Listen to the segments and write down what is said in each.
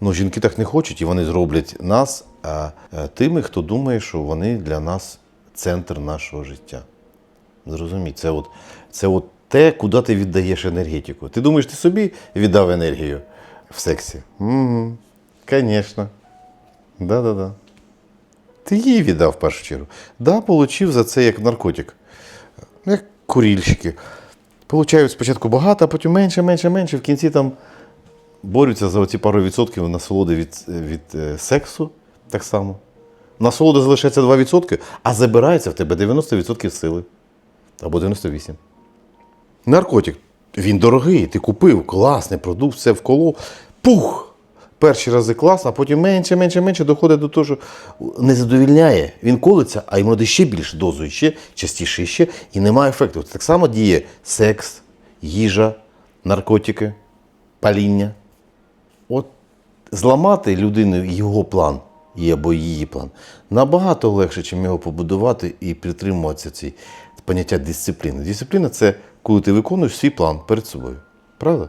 Ну, жінки так не хочуть, і вони зроблять нас а, е, тими, хто думає, що вони для нас центр нашого життя. Зрозумій, це от, це от те, куди ти віддаєш енергетику. Ти думаєш, ти собі віддав енергію в сексі? Угу. Да-да-да. Ти їй віддав в першу чергу. Да, получив за це як наркотик. Як курільщики. Получають спочатку багато, а потім менше, менше, менше. В кінці там борються за оці пару відсотків насолоди від, від е, сексу. Так само. Насолода залишається 2%, а забирається в тебе 90% сили. Або 98%. Наркотик. Він дорогий, ти купив, класний продукт, все вколов. Пух! Перші рази клас, а потім менше, менше, менше доходить до того, що не задовільняє. Він колиться, а йому ще більше дозу, ще частіше, ще, і немає ефекту. Так само діє секс, їжа, наркотики, паління. Зламати людину його план або її план набагато легше, ніж його побудувати і притримуватися ці поняття дисципліни. Дисципліна це коли ти виконуєш свій план перед собою. Правда?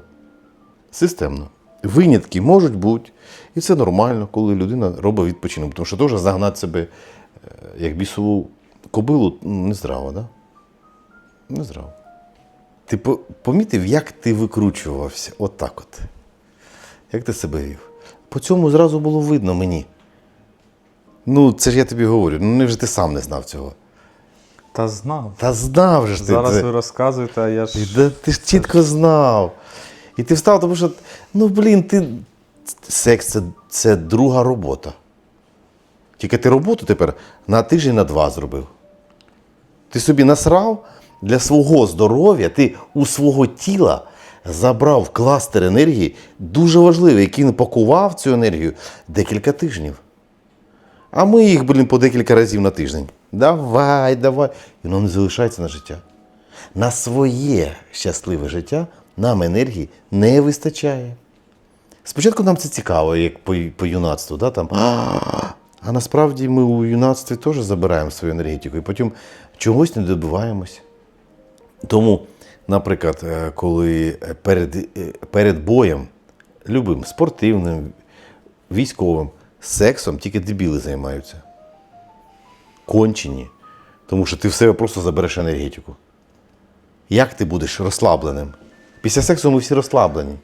Системно. Винятки можуть бути, і це нормально, коли людина робить відпочинок. Тому що теж загнати себе е, як бісову кобилу ну, не здраво, да? Не здраво. Ти помітив, як ти викручувався? От от. Як ти себе вів? По цьому зразу було видно мені. Ну, це ж я тобі говорю. Ну, невже ти сам не знав цього? Та знав. Та знав же ж ти Зараз це. ви розказуєте, а я Ти, ж. да, ти ж чітко знав. І ти встав, тому що, ну блін, ти. Секс це, це друга робота. Тільки ти роботу тепер на тиждень на два зробив. Ти собі насрав для свого здоров'я, ти у свого тіла забрав кластер енергії, дуже важливий, який він пакував цю енергію декілька тижнів. А ми їх, блін, по декілька разів на тиждень. Давай, давай. І воно не залишається на життя. На своє щасливе життя нам енергії не вистачає. Спочатку нам це цікаво, як по, по юнацтву, да, там, а насправді ми у юнацтві теж забираємо свою енергетику і потім чогось не добиваємось. Тому, наприклад, е, коли перед, е, перед боєм, любим спортивним, військовим, сексом тільки дебіли займаються. Кончені. Тому що ти в себе просто забереш енергетику. Як ти будеш розслабленим? Після сексу ми всі розслаблені.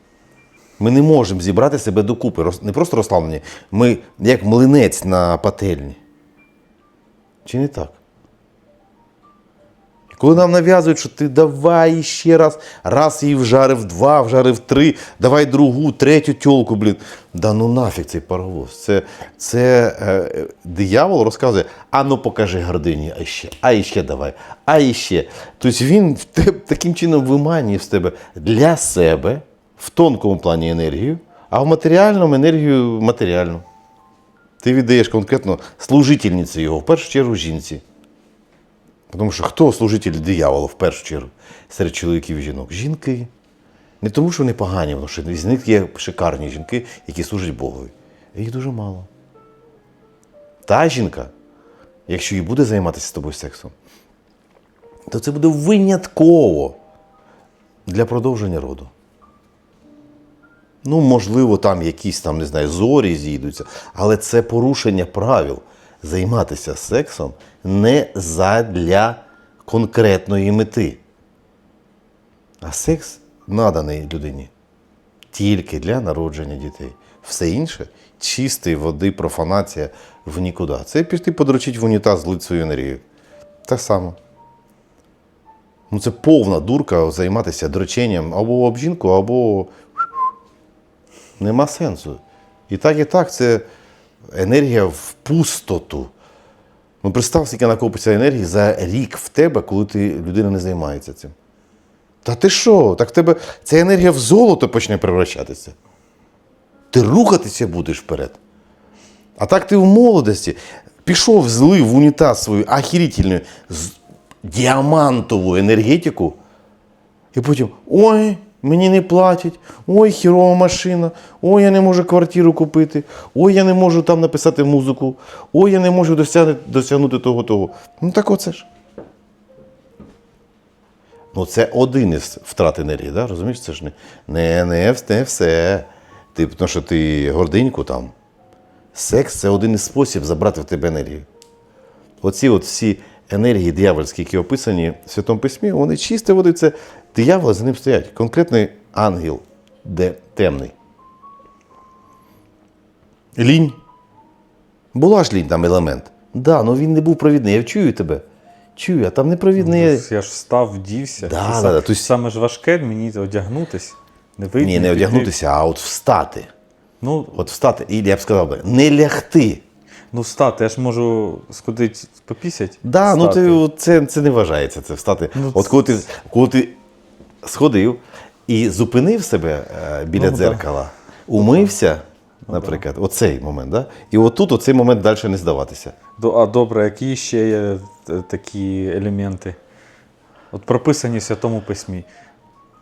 Ми не можемо зібрати себе докупи. Не просто розслаблені, ми як млинець на пательні. Чи не так? Коли нам нав'язують, що ти давай ще раз, раз її вжарив два, вжарив три, давай другу, третю тьолку, блін. Да ну нафіг цей паровоз. Це, це е, диявол розказує, а ну покажи гордині, а ще, а іще давай, а іще. Тобто він таким чином виманює з тебе для себе в тонкому плані енергію, а в матеріальному енергію матеріальну. Ти віддаєш конкретно служительниці його, в першу чергу жінці. Тому що хто служитель диявола в першу чергу серед чоловіків і жінок? Жінки. Не тому, що вони погані, тому що з них є шикарні жінки, які служать Богові. Їх дуже мало. Та жінка, якщо і буде займатися з тобою сексом, то це буде винятково для продовження роду. Ну, можливо, там якісь там, не знаю, зорі зійдуться, але це порушення правил займатися сексом не задля конкретної мети. А секс наданий людині тільки для народження дітей. Все інше чистої води, профанація в нікуди. Це піти подручить в унітаз, злить свою енергію. Так само. Ну, це повна дурка займатися дроченням або об жінку, або Нема сенсу. І так, і так, це енергія в пустоту. Ну, представ, скільки накопиться енергії за рік в тебе, коли ти, людина не займається цим. Та ти що? Так в тебе ця енергія в золото почне превращатися. Ти рухатися будеш вперед. А так ти в молодості пішов, злив в унітаз свою ахірительну з- діамантову енергетику, і потім ой, мені не платять, ой, хірова машина, ой, я не можу квартиру купити, ой, я не можу там написати музику, ой, я не можу досягнути, досягнути того того. Ну так оце ж. Ну, це один із втрат енергії, да? розумієш? Це ж не, не, не, не все. Ти, тому що ти гординьку там. Секс це один із спосіб забрати в тебе енергію. Оці от всі енергії диявольські, які описані в Святому Письмі, вони чисті води, це диявол, за ним стоять. Конкретний ангел, де темний. Лінь. Була ж лінь там елемент. Да, ну він не був провідний. Я чую тебе. Чую, а там не провідний. Я ж встав, вдівся. Да, да, сам- да, то есть- Саме ж важке мені одягнутись. Не вийти. Ні, не піти. одягнутися, а от встати. Ну, От встати. І я б сказав би, не лягти. ну встати, я ж можу сходити попісять. Да, ну ти, це, це не вважається, це встати. Ну, от коли ти, коли ти сходив і зупинив себе е, біля Ну, да. дзеркала, умився, наприклад, оцей момент, да? і отут оцей момент далі не здаватися. А добре, які ще є е, такі елементи? От прописані в Святому Письмі.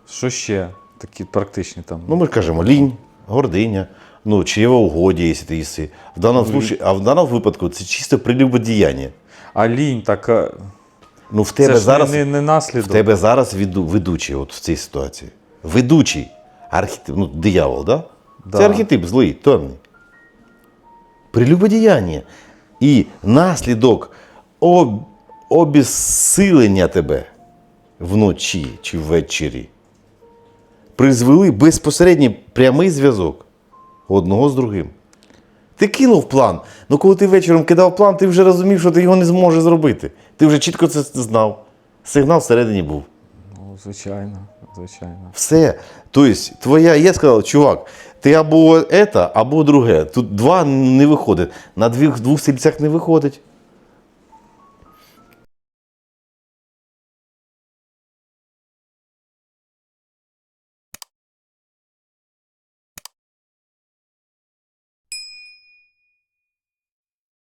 Що ще такі практичні там? Ну, ми ж кажемо, лінь, гординя, ну, чревоугодие, якщо ти їси. В даному, случае, а в даному випадку це чисто прелюбодіяння. А лінь, така. Ну, в Це тебе ж зараз, не, не, наслідок. в тебе зараз веду, ведучий от в цій ситуації. Ведучий архетип, ну, диявол, да? Да. Це архетип злий, темний. Прелюбодіяння. І наслідок об, обезсилення тебе вночі чи ввечері призвели безпосередній прямий зв'язок одного з другим. Ти кинув план. Ну коли ти вечором кидав план, ти вже розумів, що ти його не зможеш зробити. Ти вже чітко це знав. Сигнал всередині був. Ну, звичайно, звичайно. Все. Тобто, твоя, я сказав, чувак, ти або це, або друге. Тут два не виходить. На двох, двох стільцях не виходить.